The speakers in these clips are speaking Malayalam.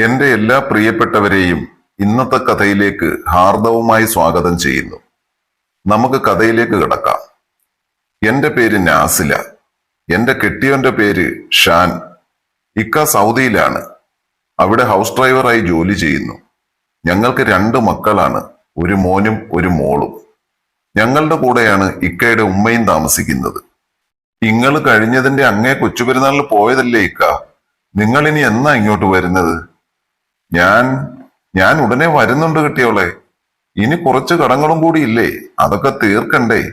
എന്റെ എല്ലാ പ്രിയപ്പെട്ടവരെയും ഇന്നത്തെ കഥയിലേക്ക് ഹാർദവുമായി സ്വാഗതം ചെയ്യുന്നു. നമുക്ക് കഥയിലേക്ക് കിടക്കാം. എന്റെ പേര് നാസില. എന്റെ കെട്ടിയോന്റെ പേര് ഷാൻ. ഇക്ക സൗദിയിലാണ്. അവിടെ ഹൗസ് ഡ്രൈവറായി ജോലി ചെയ്യുന്നു. ഞങ്ങൾക്ക് രണ്ട് മക്കളാണ് ഒരു മോനും ഒരു മോളും. ഞങ്ങളുടെ കൂടെയാണ് ഇക്കയുടെ ഉമ്മയും താമസിക്കുന്നത്. നിങ്ങൾ കഴിഞ്ഞതിന്റെ അങ്ങേ കൊച്ചുപെരുന്നാളിൽ പോയതല്ലേ ഇക്ക? നിങ്ങൾ ഇനി എന്നാ ഇങ്ങോട്ട് വരുന്നത്? ഞാൻ ഞാൻ ഉടനെ വരുന്നുണ്ട് കിട്ടിയോളെ. ഇനി കുറച്ച് കടങ്ങളും കൂടി ഇല്ലേ? അതൊക്കെ തീർക്കണ്ടേ?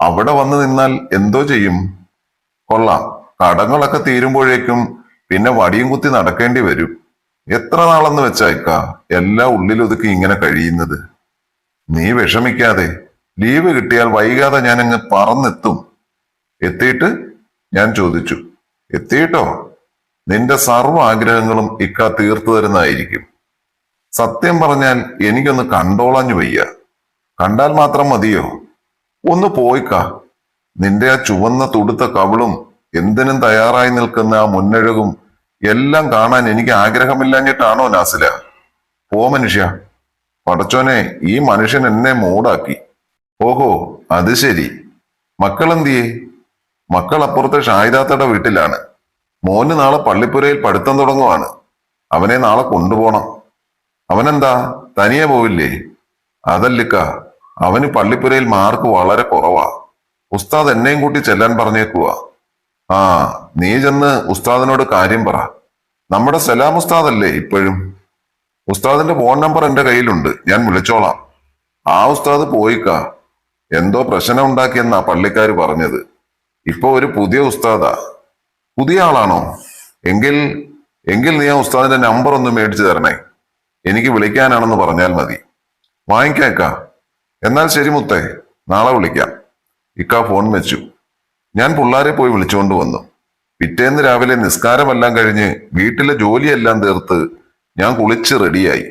അവിടെ വന്നു നിന്നാൽ എന്തോ ചെയ്യും? കൊള്ളാം. കടങ്ങളൊക്കെ തീരുമ്പോഴേക്കും പിന്നെ വടിയും കുത്തി നടക്കേണ്ടി വരും. എത്ര നാളെന്ന് വെച്ചായിക്ക എല്ലാം ഉള്ളിലൊതുക്കി ഇങ്ങനെ കഴിയുന്നത്? നീ വിഷമിക്കാതെ. ലീവ് കിട്ടിയാൽ വൈകാതെ ഞാൻ അങ്ങ് പറന്നെത്തും. എത്തിയിട്ട് ഞാൻ ചോദിച്ചു. എത്തിയിട്ടോ? നിന്റെ സർവ ആഗ്രഹങ്ങളും ഇക്ക തീർത്തു തരുന്നതായിരിക്കും. സത്യം പറഞ്ഞാൽ എനിക്കൊന്ന് കണ്ടോളാഞ്ഞു വയ്യ. കണ്ടാൽ മാത്രം മതിയോ? ഒന്ന് പോയിക്ക. നിന്റെ ആ ചുവന്ന തുടുത്ത കവിളും എന്തിനും തയ്യാറായി നിൽക്കുന്ന ആ മുന്നഴകും എല്ലാം കാണാൻ എനിക്ക് ആഗ്രഹമില്ലാഞ്ഞിട്ടാണോ നാസില? പോ മനുഷ്യ. പടച്ചോനെ ഈ മനുഷ്യൻ എന്നെ മൂടാക്കി. ഓഹോ അത് ശരി. മക്കളെന്തിയേ? മക്കൾ അപ്പുറത്തെ ഷായിദാത്തയുടെ വീട്ടിലാണ്. മോന് നാളെ പള്ളിപ്പുരയിൽ പഠിത്തം തുടങ്ങുവാണ്. അവനെ നാളെ കൊണ്ടുപോണം. അവനെന്താ? തനിയെ പോവില്ലേ? അതല്ലിക്ക അവന് പള്ളിപ്പുരയിൽ മാർക്ക് വളരെ കുറവാ. ഉസ്താദ് എന്നെയും കൂട്ടി ചെല്ലാൻ പറഞ്ഞേക്കുക ആ നീ ചെന്ന് ഉസ്താദിനോട് കാര്യം പറ. നമ്മുടെ സലാം ഉസ്താദ് അല്ലേ ഇപ്പോഴും? ഉസ്താദിന്റെ ഫോൺ നമ്പർ എന്റെ കയ്യിലുണ്ട്. ഞാൻ വിളിച്ചോളാം. ആ ഉസ്താദ് പോയിക്ക. എന്തോ പ്രശ്നം ഉണ്ടാക്കിയെന്നാ പള്ളിക്കാർ പറഞ്ഞത്. ഇപ്പൊ ഒരു പുതിയ ഉസ്താദാ. പുതിയ ആളാണോ? എങ്കിൽ എങ്കിൽ നീ ആ ഉസ്താദിന്റെ നമ്പർ ഒന്ന് മേടിച്ചു തരണേ. എനിക്ക് വിളിക്കാനാണെന്ന് പറഞ്ഞാൽ മതി. വാങ്ങിക്കേക്ക എന്നാൽ ശരി മുത്തേ നാളെ വിളിക്കാം. ഇക്ക ഫോൺ വെച്ചു. ഞാൻ പിള്ളാരെ പോയി വിളിച്ചുകൊണ്ട് വന്നു. പിറ്റേന്ന് രാവിലെ നിസ്കാരമെല്ലാം കഴിഞ്ഞ് വീട്ടിലെ ജോലിയെല്ലാം തീർത്ത് ഞാൻ കുളിച്ച് റെഡിയായി.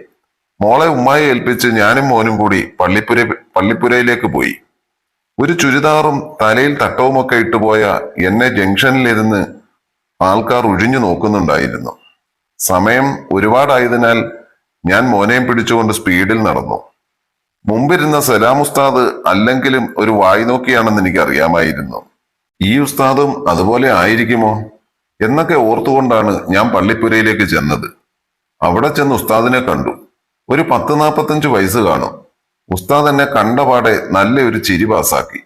മോളെ ഉമ്മായി ഏൽപ്പിച്ച് ഞാനും മോനും കൂടി പള്ളിപ്പുര പള്ളിപ്പുരയിലേക്ക് പോയി. ഒരു ചുരിദാറും തലയിൽ തട്ടവുമൊക്കെ ഇട്ടുപോയ എന്നെ ജംഗ്ഷനിലിരുന്ന് ആൾക്കാർ ഒഴിഞ്ഞു നോക്കുന്നുണ്ടായിരുന്നു. സമയം ഒരുപാടായതിനാൽ ഞാൻ മോനെയും പിടിച്ചുകൊണ്ട് സ്പീഡിൽ നടന്നു. മുമ്പിരുന്ന സലാം ഉസ്താദ് അല്ലെങ്കിലും ഒരു വായി നോക്കിയാണെന്ന് എനിക്ക് അറിയാമായിരുന്നു ഈ ഉസ്താദും അതുപോലെ ആയിരിക്കുമോ? എന്നൊക്കെ ഓർത്തുകൊണ്ടാണ് ഞാൻ പള്ളിപ്പുരയിലേക്ക് ചെന്നത്. അവിടെ ചെന്ന് ഉസ്താദിനെ കണ്ടു. ഒരു പത്ത് നാൽപ്പത്തഞ്ച് വയസ്സ് കാണും. ഉസ്താദ് എന്നെ കണ്ടപാടെ നല്ലൊരു ചിരി പാസാക്കി.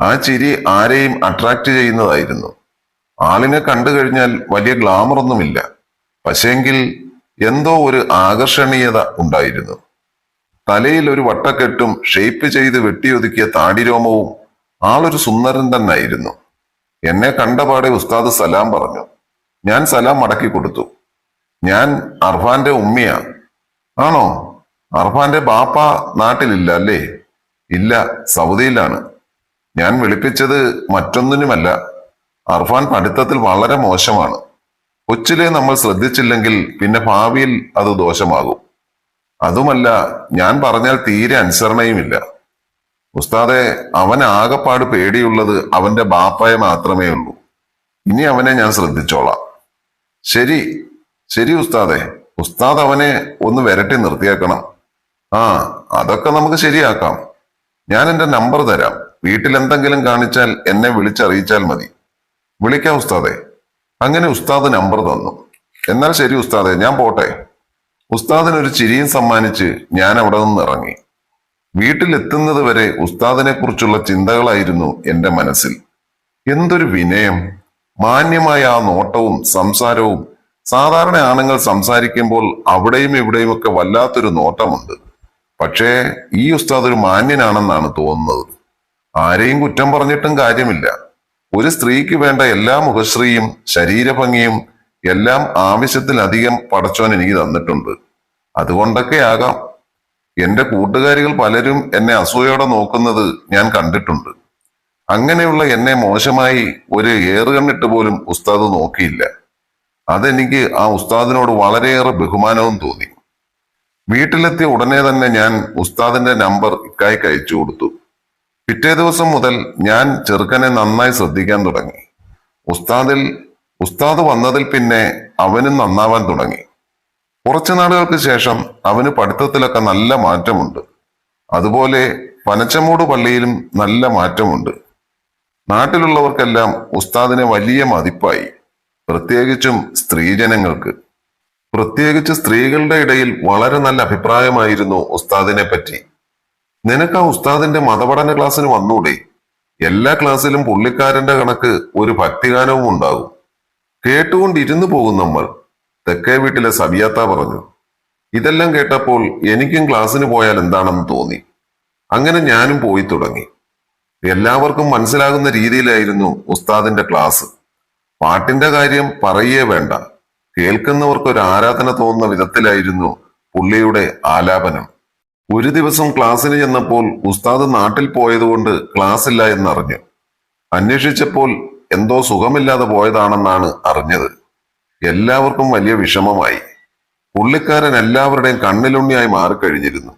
ആ ചിരി ആരെയും അട്രാക്ട് ചെയ്യുന്നതായിരുന്നു. ആളിനെ കണ്ടു കഴിഞ്ഞാൽ വലിയ ഗ്ലാമർ ഒന്നുമില്ല. പക്ഷേങ്കിൽ എന്തോ ഒരു ആകർഷണീയത ഉണ്ടായിരുന്നു. തലയിൽ ഒരു വട്ടക്കെട്ടും ഷേപ്പ് ചെയ്ത് വെട്ടിയൊതുക്കിയ താടിരോമവും ആളൊരു സുന്ദരൻ തന്നായിരുന്നു. എന്നെ കണ്ടപാടെ ഉസ്താദ് സലാം പറഞ്ഞു ഞാൻ സലാം മടക്കി കൊടുത്തു. ഞാൻ അർഫാന്റെ ഉമ്മിയാ. ആണോ? അർഫാന്റെ ബാപ്പ നാട്ടിലില്ല അല്ലേ? ഇല്ല സൗദിയിലാണ്. ഞാൻ വിളിപ്പിച്ചത് മറ്റൊന്നിനുമല്ല. അർഫാൻ പഠിത്തത്തിൽ വളരെ മോശമാണ്. കൊച്ചിലെ നമ്മൾ ശ്രദ്ധിച്ചില്ലെങ്കിൽ പിന്നെ ഭാവിയിൽ അത് ദോഷമാകും. അതുമല്ല ഞാൻ പറഞ്ഞാൽ തീരെ അനുസരണയുമില്ല. ഉസ്താദെ അവൻ ആകപ്പാട് പേടിയുള്ളത് അവന്റെ ബാപ്പയെ മാത്രമേ ഉള്ളൂ. ഇനി അവനെ ഞാൻ ശ്രദ്ധിച്ചോളാം. ശരി ശരി ഉസ്താദെ. ഉസ്താദ് അവനെ ഒന്ന് വരട്ടി നിർത്തിയാക്കണം. ആ അതൊക്കെ നമുക്ക് ശരിയാക്കാം. ഞാൻ എന്റെ നമ്പർ തരാം. വീട്ടിൽ എന്തെങ്കിലും കാണിച്ചാൽ എന്നെ വിളിച്ചറിയിച്ചാൽ മതി. വിളിക്കാം ഉസ്താദെ. അങ്ങനെ ഉസ്താദ് നമ്പർ തന്നു. എന്നാൽ ശരി ഉസ്താദെ ഞാൻ പോട്ടെ. ഉസ്താദിന് ഒരു ചിരിയും സമ്മാനിച്ച് ഞാൻ അവിടെ നിന്ന് ഇറങ്ങി. വീട്ടിലെത്തുന്നത് വരെ ഉസ്താദിനെ കുറിച്ചുള്ള ചിന്തകളായിരുന്നു എന്റെ മനസ്സിൽ. എന്തൊരു വിനയം. മാന്യമായ ആ നോട്ടവും സംസാരവും. സാധാരണ ആണുങ്ങൾ സംസാരിക്കുമ്പോൾ അവിടെയും ഇവിടെയും ഒക്കെ വല്ലാത്തൊരു നോട്ടമുണ്ട്. പക്ഷേ ഈ ഉസ്താദ് ഒരു മാന്യനാണെന്നാണ് തോന്നുന്നത്. ആരെയും കുറ്റം പറഞ്ഞിട്ടും കാര്യമില്ല. ഒരു സ്ത്രീക്ക് വേണ്ട എല്ലാ മുഖശ്രീയും ശരീരഭംഗിയും എല്ലാം ആവശ്യത്തിലധികം പടച്ചോൻ എനിക്ക് തന്നിട്ടുണ്ട്. അതുകൊണ്ടൊക്കെ ആകാം എന്റെ കൂട്ടുകാരികൾ പലരും എന്നെ അസൂയോടെ നോക്കുന്നത് ഞാൻ കണ്ടിട്ടുണ്ട്. അങ്ങനെയുള്ള എന്നെ മോശമായി ഒരു ഏറുകണ്ണിട്ട് പോലും ഉസ്താദ് നോക്കിയില്ല. അതെനിക്ക് ആ ഉസ്താദിനോട് വളരെയേറെ ബഹുമാനവും തോന്നി. വീട്ടിലെത്തിയ ഉടനെ തന്നെ ഞാൻ ഉസ്താദിന്റെ നമ്പർ ഇക്കായ്ക്ക് അയച്ചു കൊടുത്തു. പിറ്റേ ദിവസം മുതൽ ഞാൻ ചെറുക്കനെ നന്നായി ശ്രദ്ധിക്കാൻ തുടങ്ങി. ഉസ്താദിൽ ഉസ്താദ് വന്നതിൽ പിന്നെ അവനും നന്നാവാൻ തുടങ്ങി. കുറച്ചു നാളുകൾക്ക് ശേഷം അവന് പഠിത്തത്തിലൊക്കെ നല്ല മാറ്റമുണ്ട്. അതുപോലെ പനച്ചമൂട് പള്ളിയിലും നല്ല മാറ്റമുണ്ട്. നാട്ടിലുള്ളവർക്കെല്ലാം ഉസ്താദിനെ വലിയ മതിപ്പായി പ്രത്യേകിച്ചും സ്ത്രീജനങ്ങൾക്ക് പ്രത്യേകിച്ച് സ്ത്രീകളുടെ ഇടയിൽ വളരെ നല്ല അഭിപ്രായമായിരുന്നു ഉസ്താദിനെ പറ്റി നിനക്ക് ആ ഉസ്താദിന്റെ മതപഠന ക്ലാസ്സിന് വന്നൂടെ? എല്ലാ ക്ലാസ്സിലും പുള്ളിക്കാരന്റെ കണക്ക് ഒരു ഭക്തിഗാനവും ഉണ്ടാകും. കേട്ടുകൊണ്ടിരുന്നു പോകും നമ്മൾ തെക്കേ വീട്ടിലെ സബിയാത്ത പറഞ്ഞു. ഇതെല്ലാം കേട്ടപ്പോൾ എനിക്കും ക്ലാസ്സിന് പോയാൽ എന്താണെന്ന് തോന്നി. അങ്ങനെ ഞാനും പോയി തുടങ്ങി. എല്ലാവർക്കും മനസ്സിലാകുന്ന രീതിയിലായിരുന്നു ഉസ്താദിന്റെ ക്ലാസ്. പാട്ടിന്റെ കാര്യം പറയേ വേണ്ട. കേൾക്കുന്നവർക്ക് ഒരു ആരാധന തോന്നുന്ന വിധത്തിലായിരുന്നു പുള്ളിയുടെ ആലാപനം. ഒരു ദിവസം ക്ലാസ്സിന് ചെന്നപ്പോൾ ഉസ്താദ് നാട്ടിൽ പോയതുകൊണ്ട് ക്ലാസ് ഇല്ല എന്നറിഞ്ഞു. അന്വേഷിച്ചപ്പോൾ എന്തോ സുഖമില്ലാതെ പോയതാണെന്നാണ് അറിഞ്ഞത്. എല്ലാവർക്കും വലിയ വിഷമമായി. പുള്ളിക്കാരൻ എല്ലാവരുടെയും കണ്ണിലുണ്ണിയായി മാറിക്കഴിഞ്ഞിരുന്നു.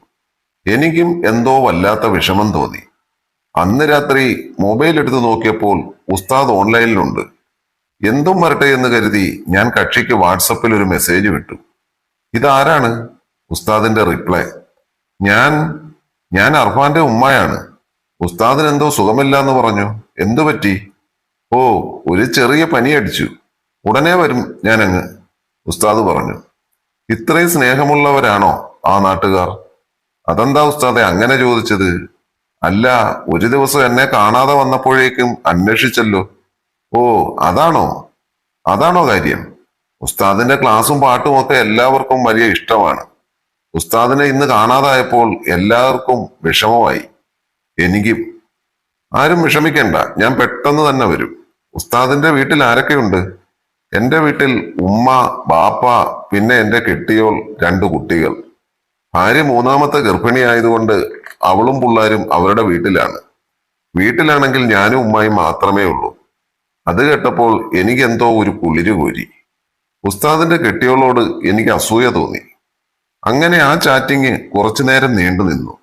എനിക്കും എന്തോ വല്ലാത്ത വിഷമം തോന്നി. അന്ന് രാത്രി മൊബൈൽ എടുത്തു നോക്കിയപ്പോൾ ഉസ്താദ് ഓൺലൈനിലുണ്ട്. എന്തും വരട്ടെ എന്ന് കരുതി ഞാൻ കക്ഷിക്ക് വാട്സപ്പിൽ ഒരു മെസ്സേജ് വിട്ടു. ഇതാരാണ്? ഉസ്താദിന്റെ റിപ്ലൈ. ഞാൻ ഞാൻ അർഫാന്റെ ഉമ്മയാണ്. ഉസ്താദിന് എന്തോ സുഖമില്ല എന്ന് പറഞ്ഞു. എന്തു പറ്റി? ഓ ഒരു ചെറിയ പനി അടിച്ചു ഉടനെ വരും ഞാൻ അങ്ങ് ഉസ്താദ് പറഞ്ഞു. ഇത്രയും സ്നേഹമുള്ളവരാണോ ആ നാട്ടുകാർ? അതെന്താ ഉസ്താദെ അങ്ങനെ ചോദിച്ചത്? അല്ല ഒരു ദിവസം എന്നെ കാണാതെ വന്നപ്പോഴേക്കും അന്വേഷിച്ചല്ലോ. ഓ അതാണോ? അതാണോ കാര്യം? ഉസ്താദിന്റെ ക്ലാസും പാട്ടും ഒക്കെ എല്ലാവർക്കും വലിയ ഇഷ്ടമാണ്. ഉസ്താദിനെ ഇന്ന് കാണാതായപ്പോൾ എല്ലാവർക്കും വിഷമമായി. എനിക്കും ആരും വിഷമിക്കേണ്ട ഞാൻ പെട്ടെന്ന് തന്നെ വരും. ഉസ്താദിന്റെ വീട്ടിൽ ആരൊക്കെയുണ്ട്? എന്റെ വീട്ടിൽ ഉമ്മ ബാപ്പ പിന്നെ എന്റെ കെട്ടിയോൾ രണ്ട് കുട്ടികൾ. ഭാര്യ മൂന്നാമത്തെ ഗർഭിണിയായതുകൊണ്ട് അവളും പിള്ളേരും അവരുടെ വീട്ടിലാണ്. വീട്ടിലാണെങ്കിൽ ഞാനും ഉമ്മയും മാത്രമേ ഉള്ളൂ. അത് കേട്ടപ്പോൾ എനിക്കെന്തോ ഒരു കുളിര് കോരി ഉസ്താദിന്റെ കെട്ടിയോളോട് എനിക്ക് അസൂയ തോന്നി. അങ്ങനെ ആ ചാറ്റിങ് കുറച്ചു നേരം നീണ്ടു നിന്നു.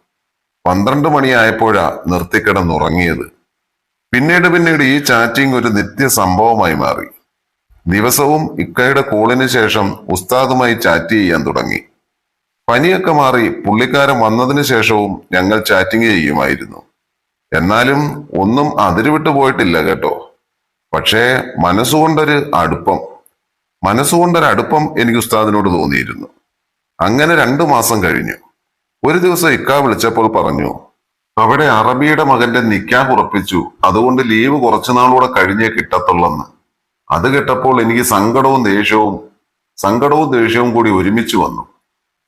പന്ത്രണ്ട് മണിയായപ്പോഴാ നിർത്തിക്കിടന്നുറങ്ങിയത്. പിന്നീട് പിന്നീട് ഈ ചാറ്റിംഗ് ഒരു നിത്യ സംഭവമായി മാറി. ദിവസവും ഇക്കയുടെ കോളിന് ശേഷം ഉസ്താദുമായി ചാറ്റ് ചെയ്യാൻ തുടങ്ങി. പനിയൊക്കെ മാറി പുള്ളിക്കാരൻ വന്നതിന് ശേഷവും ഞങ്ങൾ ചാറ്റിംഗ് ചെയ്യുമായിരുന്നു. എന്നാലും ഒന്നും അതിരുവിട്ട് പോയിട്ടില്ല കേട്ടോ. പക്ഷേ മനസ്സുകൊണ്ടൊരു അടുപ്പം. മനസ്സുകൊണ്ടൊരു അടുപ്പം എനിക്ക് ഉസ്താദിനോട് തോന്നിയിരുന്നു. അങ്ങനെ രണ്ടു മാസം കഴിഞ്ഞു. ഒരു ദിവസം ഇക്ക വിളിച്ചപ്പോൾ പറഞ്ഞു അവിടെ അറബിയുടെ മകന്റെ നിക്കാഹ് ഉറപ്പിച്ചു. അതുകൊണ്ട് ലീവ് കുറച്ചു നാളൂടെ കഴിഞ്ഞേ കിട്ടത്തുള്ളെന്ന്. അത് കേട്ടപ്പോൾ എനിക്ക് സങ്കടവും ദേഷ്യവും സങ്കടവും ദേഷ്യവും കൂടി ഒരുമിച്ച് വന്നു.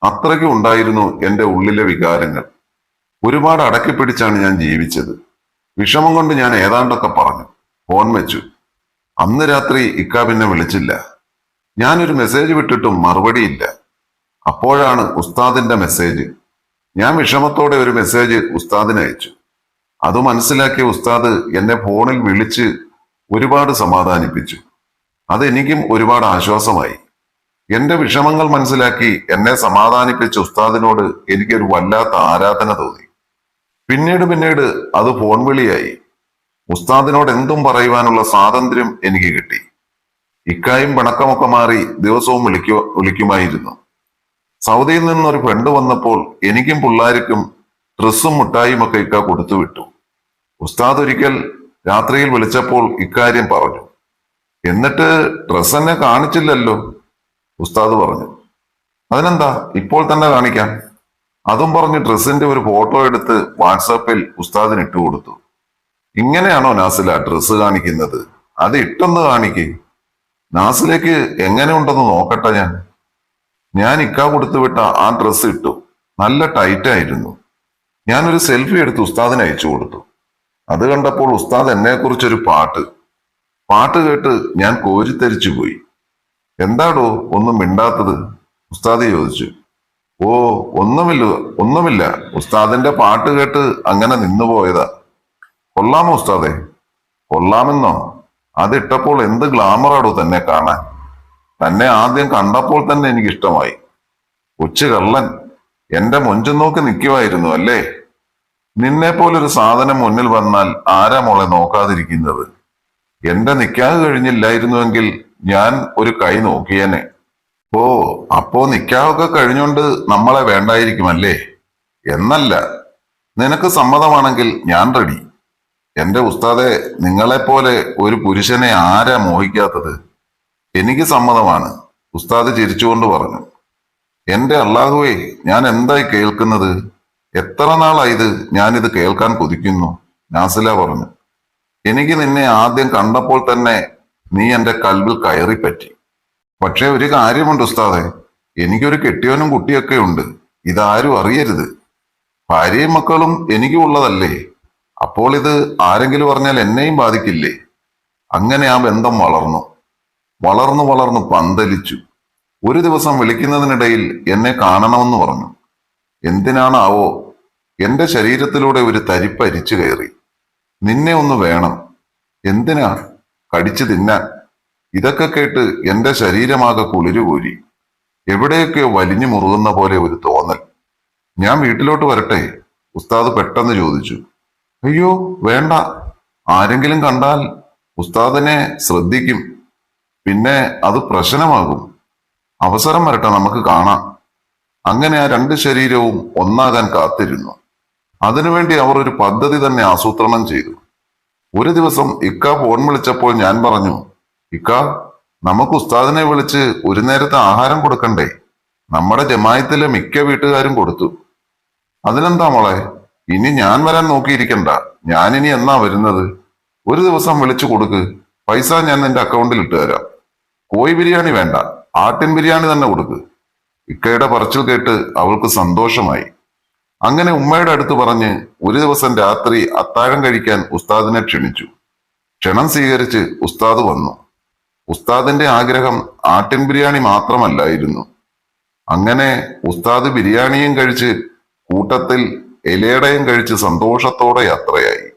അത്രയ്ക്കും ഉണ്ടായിരുന്നു എന്റെ ഉള്ളിലെ വികാരങ്ങൾ. ഒരുപാട് അടക്കി പിടിച്ചാണ് ഞാൻ ജീവിച്ചത്. വിഷമം കൊണ്ട് ഞാൻ ഏതാണ്ടൊക്കെ പറഞ്ഞു. ഫോൺ വെച്ചു. അന്ന് രാത്രി ഇക്ക പിന്നെ വിളിച്ചില്ല. ഞാനൊരു മെസ്സേജ് വിട്ടിട്ടും മറുപടിയില്ല. അപ്പോഴാണ് ഉസ്താദിന്റെ മെസ്സേജ്. ഞാൻ വിഷമത്തോടെ ഒരു മെസ്സേജ് ഉസ്താദിന് അയച്ചു. അത് മനസ്സിലാക്കിയ ഉസ്താദ് എന്നെ ഫോണിൽ വിളിച്ച് ഒരുപാട് സമാധാനിപ്പിച്ചു. അതെനിക്കും ഒരുപാട് ആശ്വാസമായി. എന്റെ വിഷമങ്ങൾ മനസ്സിലാക്കി എന്നെ സമാധാനിപ്പിച്ച ഉസ്താദിനോട് എനിക്കൊരു വല്ലാത്ത ആരാധന തോന്നി. പിന്നീട് പിന്നീട് അത് ഫോൺ വിളിയായി. ഉസ്താദിനോട് എന്തും പറയുവാനുള്ള സ്വാതന്ത്ര്യം എനിക്ക് കിട്ടി. ഇക്കായും പിണക്കമൊക്കെ മാറി ദിവസവും വിളിക്കു വിളിക്കുമായിരുന്നു. സൗദിയിൽ നിന്ന് ഒരു ഫ്രണ്ട് വന്നപ്പോൾ എനിക്കും പിള്ളേർക്കും ഡ്രസ്സും മുട്ടായും ഒക്കെ ഇക്ക കൊടുത്തു വിട്ടു. ഉസ്താദ് ഒരിക്കൽ രാത്രിയിൽ വിളിച്ചപ്പോൾ ഇക്കാര്യം പറഞ്ഞു. എന്നിട്ട് ഡ്രസ് എന്നെ കാണിച്ചില്ലല്ലോ ഉസ്താദ് പറഞ്ഞു. അതിനെന്താ ഇപ്പോൾ തന്നെ കാണിക്കാം. അതും പറഞ്ഞ് ഡ്രസ്സിന്റെ ഒരു ഫോട്ടോ എടുത്ത് വാട്സാപ്പിൽ ഉസ്താദിന് ഇട്ടു കൊടുത്തു. ഇങ്ങനെയാണോ നാസില ഡ്രസ്സ് കാണിക്കുന്നത്? അത് ഇട്ടൊന്ന് കാണിക്കേ. നാസിലേക്ക് എങ്ങനെ ഉണ്ടെന്ന് നോക്കട്ടെ ഞാൻ. ഞാൻ ഇക്ക കൊടുത്തു വിട്ട ആ ഡ്രസ്സ് ഇട്ടു. നല്ല ടൈറ്റ് ആയിരുന്നു. ഞാനൊരു സെൽഫി എടുത്ത് ഉസ്താദിന് അയച്ചു കൊടുത്തു. അത് കണ്ടപ്പോൾ ഉസ്താദ് എന്നെ കുറിച്ചൊരു പാട്ട്. പാട്ട് കേട്ട് ഞാൻ കോരിത്തരിച്ചു പോയി. എന്താടോ ഒന്നും മിണ്ടാത്തത്? ഉസ്താദ് ചോദിച്ചു. ഓ ഒന്നുമില്ല ഒന്നുമില്ല. ഉസ്താദിന്റെ പാട്ട് കേട്ട് അങ്ങനെ നിന്നുപോയതാ കൊള്ളാമോ ഉസ്താദെ? കൊള്ളാമെന്നോ? അതിട്ടപ്പോൾ എന്ത് ഗ്ലാമറാടോ തന്നെ കാണാൻ. തന്നെ ആദ്യം കണ്ടപ്പോൾ തന്നെ എനിക്ക് ഇഷ്ടമായി കൊച്ചു കള്ളൻ എന്റെ മൊഞ്ചും നോക്കി നിൽക്കുമായിരുന്നു അല്ലേ? നിന്നെ പോലൊരു സാധനം മുന്നിൽ വന്നാൽ ആരാ മോളെ നോക്കാതിരിക്കുന്നത്? എന്റെ നിക്കാഹ് കഴിഞ്ഞില്ലായിരുന്നുവെങ്കിൽ ഞാൻ ഒരു കൈ നോക്കിയേനെ. ഓ അപ്പോ നിക്കാഹൊക്കെ കഴിഞ്ഞോണ്ട് നമ്മളെ വേണ്ടായിരിക്കുമല്ലേ? എന്നല്ല നിനക്ക് സമ്മതമാണെങ്കിൽ ഞാൻ റെഡി എന്റെ ഉസ്താദെ നിങ്ങളെപ്പോലെ ഒരു പുരുഷനെ ആരാ മോഹിക്കാത്തത്? എനിക്ക് സമ്മതമാണ്. ഉസ്താദ് ചിരിച്ചുകൊണ്ട് പറഞ്ഞു. എന്റെ അള്ളാഹുവേ ഞാൻ എന്തായി കേൾക്കുന്നത്? എത്ര നാളായത് ഞാനിത് കേൾക്കാൻ കൊതിക്കുന്നു? നാസില പറഞ്ഞു. എനിക്ക് നിന്നെ ആദ്യം കണ്ടപ്പോൾ തന്നെ നീ എന്റെ കൽവിൽ കയറിപ്പറ്റി. പക്ഷെ ഒരു കാര്യമുണ്ട് ഉസ്താദെ എനിക്കൊരു കെട്ടിയവനും കുട്ടിയൊക്കെ ഉണ്ട്. ഇതാരും അറിയരുത്. ഭാര്യയും മക്കളും എനിക്കും ഉള്ളതല്ലേ? അപ്പോൾ ഇത് ആരെങ്കിലും പറഞ്ഞാൽ എന്നെയും ബാധിക്കില്ലേ? അങ്ങനെ ആ ബന്ധം വളർന്നു. വളർന്നു വളർന്നു പന്തലിച്ചു. ഒരു ദിവസം വിളിക്കുന്നതിനിടയിൽ എന്നെ കാണണമെന്ന് പറഞ്ഞു. എന്തിനാണാവോ? എന്റെ ശരീരത്തിലൂടെ ഒരു തരിപ്പരിച്ചു കയറി. നിന്നെ ഒന്ന് വേണം. എന്തിനാ? കടിച്ചു തിന്നാൻ. ഇതൊക്കെ കേട്ട് എന്റെ ശരീരമാകെ കുളിരുകൂരി. എവിടെയൊക്കെയോ വലിഞ്ഞു മുറുകുന്ന പോലെ ഒരു തോന്നൽ. ഞാൻ വീട്ടിലോട്ട് വരട്ടെ? ഉസ്താദ് പെട്ടെന്ന് ചോദിച്ചു. അയ്യോ വേണ്ട. ആരെങ്കിലും കണ്ടാൽ ഉസ്താദിനെ ശ്രദ്ധിക്കും. പിന്നെ അത് പ്രശ്നമാകും. അവസരം വരട്ടെ നമുക്ക് കാണാം. അങ്ങനെ ആ രണ്ട് ശരീരവും ഒന്നാകാൻ കാത്തിരുന്നു. അതിനുവേണ്ടി അവർ ഒരു പദ്ധതി തന്നെ ആസൂത്രണം ചെയ്തു. ഒരു ദിവസം ഇക്ക ഫോൺ വിളിച്ചപ്പോൾ ഞാൻ പറഞ്ഞു ഇക്ക നമുക്ക് ഉസ്താദിനെ വിളിച്ച് ഒരു നേരത്തെ ആഹാരം കൊടുക്കണ്ടേ? നമ്മുടെ ജമായത്തിലെ മിക്ക വീട്ടുകാരും കൊടുത്തു. അതിനെന്താ മോളെ? ഇനി ഞാൻ വരാൻ നോക്കിയിരിക്കണ്ട. ഞാൻ ഇനി എന്നാ വരുന്നത്? ഒരു ദിവസം വിളിച്ചു കൊടുക്ക്. പൈസ ഞാൻ നിന്റെ അക്കൗണ്ടിൽ ഇട്ട് തരാം. കോഴി ബിരിയാണി വേണ്ട. ആട്ടിൻ ബിരിയാണി തന്നെ കൊടുക്ക്. ഇക്കയുടെ പറച്ചിൽ കേട്ട് അവൾക്ക് സന്തോഷമായി. അങ്ങനെ ഉമ്മയുടെ അടുത്ത് പറഞ്ഞ് ഒരു ദിവസം രാത്രി അത്താഴം കഴിക്കാൻ ഉസ്താദിനെ ക്ഷണിച്ചു. ക്ഷണം സ്വീകരിച്ച് ഉസ്താദ് വന്നു. ഉസ്താദിന്റെ ആഗ്രഹം ആട്ടിൻ ബിരിയാണി മാത്രമല്ലായിരുന്നു. അങ്ങനെ ഉസ്താദ് ബിരിയാണിയും കഴിച്ച് കൂട്ടത്തിൽ എലയടയും കഴിച്ച് സന്തോഷത്തോടെ യാത്രയായി.